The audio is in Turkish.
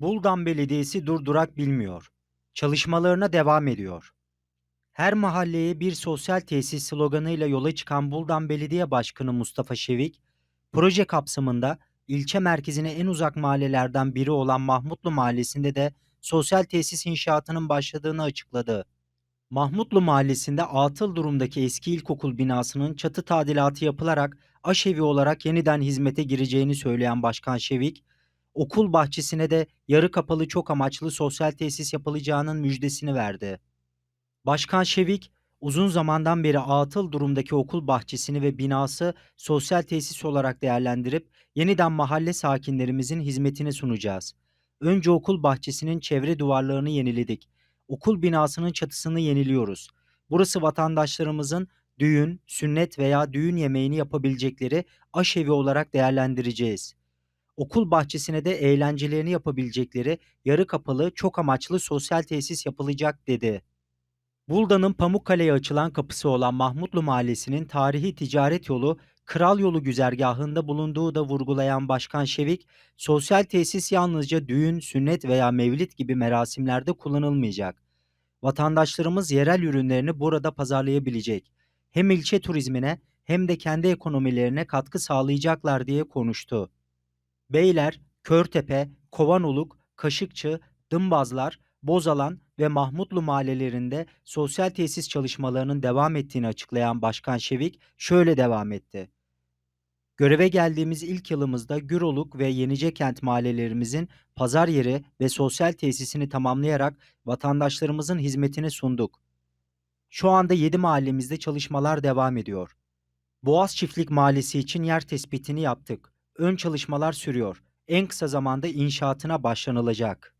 Buldan Belediyesi durdurak bilmiyor. Çalışmalarına devam ediyor. Her mahalleye bir sosyal tesis sloganıyla yola çıkan Buldan Belediye Başkanı Mustafa Şevik, proje kapsamında ilçe merkezine en uzak mahallelerden biri olan Mahmutlu Mahallesi'nde de sosyal tesis inşaatının başladığını açıkladı. Mahmutlu Mahallesi'nde atıl durumdaki eski ilkokul binasının çatı tadilatı yapılarak aşevi olarak yeniden hizmete gireceğini söyleyen Başkan Şevik, okul bahçesine de yarı kapalı çok amaçlı sosyal tesis yapılacağının müjdesini verdi. Başkan Şevik, uzun zamandan beri atıl durumdaki okul bahçesini ve binası sosyal tesis olarak değerlendirip yeniden mahalle sakinlerimizin hizmetine sunacağız. Önce okul bahçesinin çevre duvarlarını yeniledik. Okul binasının çatısını yeniliyoruz. Burası vatandaşlarımızın düğün, sünnet veya düğün yemeğini yapabilecekleri aşevi olarak değerlendireceğiz. Okul bahçesine de eğlencelerini yapabilecekleri yarı kapalı çok amaçlı sosyal tesis yapılacak dedi. Bulda'nın Pamukkale'ye açılan kapısı olan Mahmutlu Mahallesi'nin tarihi ticaret yolu Kral Yolu güzergahında bulunduğu da vurgulayan Başkan Şevik, sosyal tesis yalnızca düğün, sünnet veya mevlit gibi merasimlerde kullanılmayacak. Vatandaşlarımız yerel ürünlerini burada pazarlayabilecek. Hem ilçe turizmine hem de kendi ekonomilerine katkı sağlayacaklar diye konuştu. Beyler, Körtepe, Kovanoluk, Kaşıkçı, Dımbazlar, Bozalan ve Mahmutlu mahallelerinde sosyal tesis çalışmalarının devam ettiğini açıklayan Başkan Şevik şöyle devam etti. Göreve geldiğimiz ilk yılımızda Güroluk ve Yenicekent mahallelerimizin pazar yeri ve sosyal tesisini tamamlayarak vatandaşlarımızın hizmetine sunduk. Şu anda 7 mahallemizde çalışmalar devam ediyor. Boğaz Çiftlik Mahallesi için yer tespitini yaptık. Ön çalışmalar sürüyor. En kısa zamanda inşaatına başlanılacak.